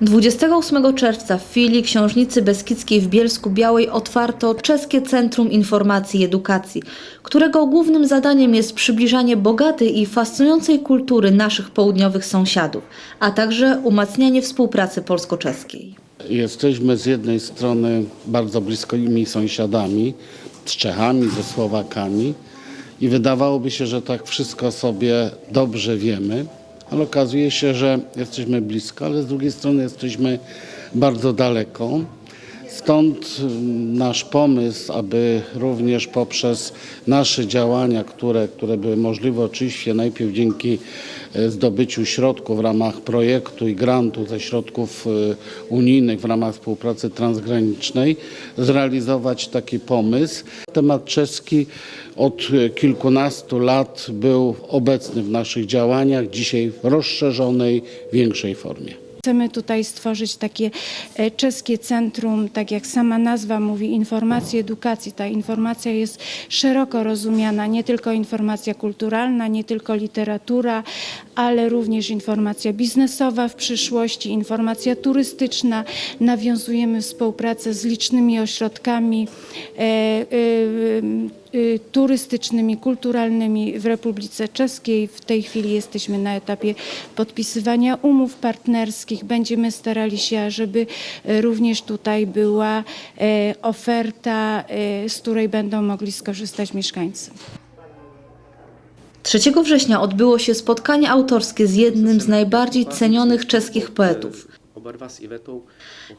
28 czerwca w filii Książnicy Beskidzkiej w Bielsku Białej otwarto Czeskie Centrum Informacji i Edukacji, którego głównym zadaniem jest przybliżanie bogatej i fascynującej kultury naszych południowych sąsiadów, a także umacnianie współpracy polsko-czeskiej. Jesteśmy z jednej strony bardzo bliskimi sąsiadami, z Czechami, ze Słowakami i wydawałoby się, że tak wszystko sobie dobrze wiemy, ale okazuje się, że jesteśmy blisko, ale z drugiej strony jesteśmy bardzo daleko. Stąd mm, nasz pomysł, aby również poprzez nasze działania, które, które były możliwe oczywiście najpierw dzięki e, zdobyciu środków w ramach projektu i grantu ze środków e, unijnych w ramach współpracy transgranicznej, zrealizować taki pomysł. Temat czeski od e, kilkunastu lat był obecny w naszych działaniach, dzisiaj w rozszerzonej, większej formie. Chcemy tutaj stworzyć takie e, czeskie centrum, tak jak sama nazwa mówi, informacji, edukacji. Ta informacja jest szeroko rozumiana, nie tylko informacja kulturalna, nie tylko literatura, ale również informacja biznesowa w przyszłości, informacja turystyczna. Nawiązujemy współpracę z licznymi ośrodkami e, e, y, turystycznymi, kulturalnymi w Republice Czeskiej. W tej chwili jesteśmy na etapie podpisywania umów partnerskich. Będziemy starali się, żeby e, również tutaj była e, oferta, e, z której będą mogli skorzystać mieszkańcy. 3 września odbyło się spotkanie autorskie z jednym z najbardziej cenionych czeskich poetów.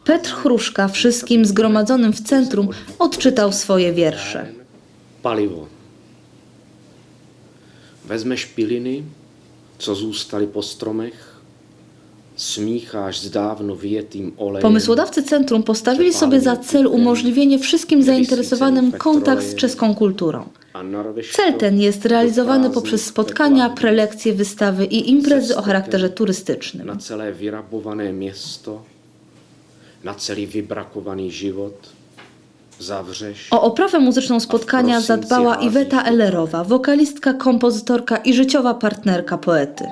Petr Chruszka wszystkim zgromadzonym w centrum odczytał swoje wiersze. Palivo. Vezmeš piliny, co zůstaly po stromech, smícháš s dávno vyjetým olejem. Pomysłodawcy centrum postawili sobie za cel umożliwienie wszystkim zainteresowanym kontakt z czeską kulturą. Cel ten jest realizowany poprzez spotkania, prelekcje, wystawy i imprezy o charakterze na turystycznym. celé vyrabované město, na celý vybrakovaný život, zavřeš O oprawę muzyczną spotkania zadbała Iweta Ellerowa, wokalistka, kompozytorka i życiowa partnerka poety.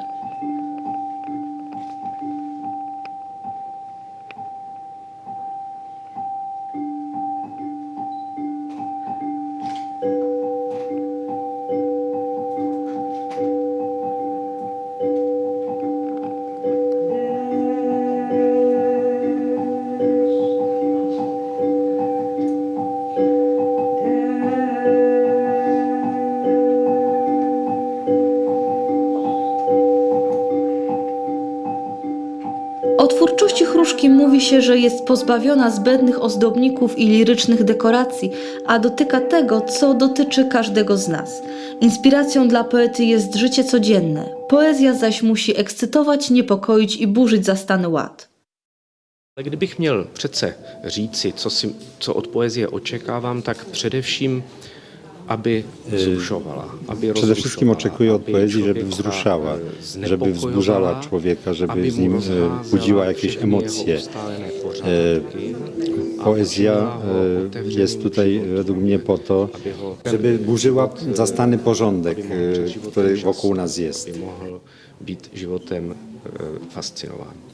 O twórczości Chruszki mówi się, że jest pozbawiona zbędnych ozdobników i lirycznych dekoracji, a dotyka tego, co dotyczy każdego z nas. Inspiracją dla poety jest życie codzienne. Poezja zaś musi ekscytować, niepokoić i burzyć zastany ład. Ale kdybych měl přece říci, co, si, co od poezie očekávám, tak především, aby wzruszovala, aby Przede wszystkim oczekuję od aby poezji, żeby wzruszała, e, żeby wzburzała człowieka, żeby z nim rozházela budziła jakieś emocje. Poezja jest tutaj według mnie po to, żeby burzyła zastany porządek, który wokół nas jest. Životem e, fascinován.